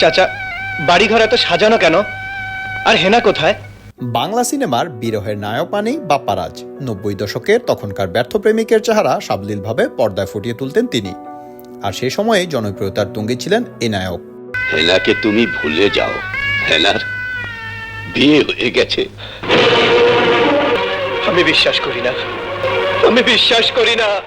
চাচা বাড়িঘর এত সাজানো কেন? আর হেনা কোথায়? বাংলা সিনেমার বিরহের নায়ক মানেই বাপ্পারাজ নব্বই দশকের তখনকার ব্যর্থ প্রেমিকের চেহারা সাবলীলভাবে পর্দায় ফুটিয়ে তুলতেন তিনি। আর সেই সময়ে জনপ্রিয়তার তুঙ্গে ছিলেন এ নায়ক। হেনাকে তুমি ভুলে যাও। হেনার বিয়ে হয়ে গেছে। আমি বিশ্বাস করি না। আমি বিশ্বাস করি না।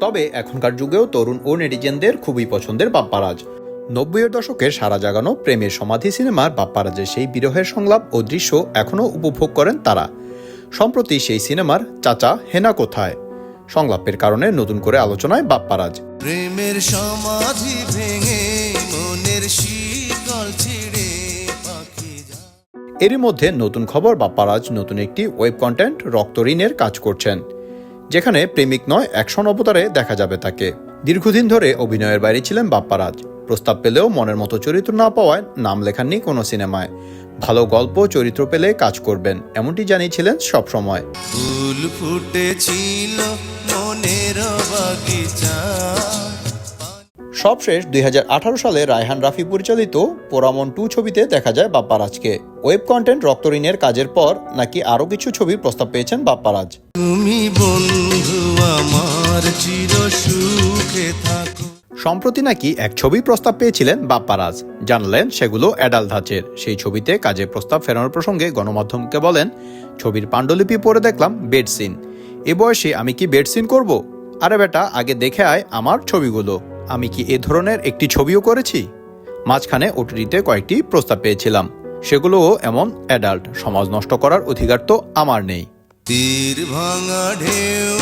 তবে এখনকার যুগেও তরুণ ও নেটিজেনদের খুবই পছন্দের বাপ্পারাজ নব্বইয়ের দশকে সারা জাগানো প্রেমের সমাধি সিনেমার বাপ্পারাজের সেই বিরহের সংলাপ ও দৃশ্য এখনও উপভোগ করেন তারা। সম্প্রতি সেই সিনেমার চাচা হেনা কোথায়? সংলাপের কারণে নতুন করে আলোচনায় বাপ্পারাজ। প্রেমের সমাধি ভেঙে মনের শীতল ছিড়ে এরই মধ্যে নতুন খবর বাপ্পারাজ নতুন একটি ওয়েব কন্টেন্ট রক্তঋণের কাজ করছেন যেখানে প্রেমিক নয় অ্যাকশন অবতারে দেখা যাবে তাকে। দীর্ঘদিন ধরে অভিনয়ের বাইরে ছিলেন বাপ্পারাজ। প্রস্তাব পেলেও মনের মতো চরিত্র না পাওয়ায় নাম লেখাননি কোনো সিনেমায়। ভালো গল্প চরিত্র পেলে কাজ করবেন এমনটি জানিয়েছিলেন সবসময়। ফুল ফুটেছিল মনের বাগিচা। সবশেষ দুই হাজার আঠারো সালে রায়হান রাফি পরিচালিত পোরামন টু ছবিতে দেখা যায় বাপ্পারাজকে। ওয়েব কন্টেন্ট রক্তঋণের কাজের পর নাকি আরও কিছু ছবির প্রস্তাব পেয়েছেন বাপ্পারাজ। তুমি বন্ধু আমার চির সুখে সম্প্রতি নাকি এক ছবি প্রস্তাব পেয়েছিলেন বাপ্পারাজ। জানলেন সেগুলো অ্যাডাল ধাঁচের। সেই ছবিতে কাজের প্রস্তাব ফেরানোর প্রসঙ্গে গণমাধ্যমকে বলেন, ছবির পাণ্ডুলিপি পড়ে দেখলাম, বেড সিন। এ বয়সে আমি কি বেড সিন করব? আরে বেটা, আগে দেখে আয় আমার ছবিগুলো। আমি কি এ ধরনের একটি ছবিও করেছি? মাঝখানে ওটিটিতে কয়েকটি প্রস্তাব পেয়েছিলাম। সেগুলোও এমন অ্যাডাল্ট। সমাজ নষ্ট করার অধিকার তো আমার নেই। তীর ভাঙা ঢেউ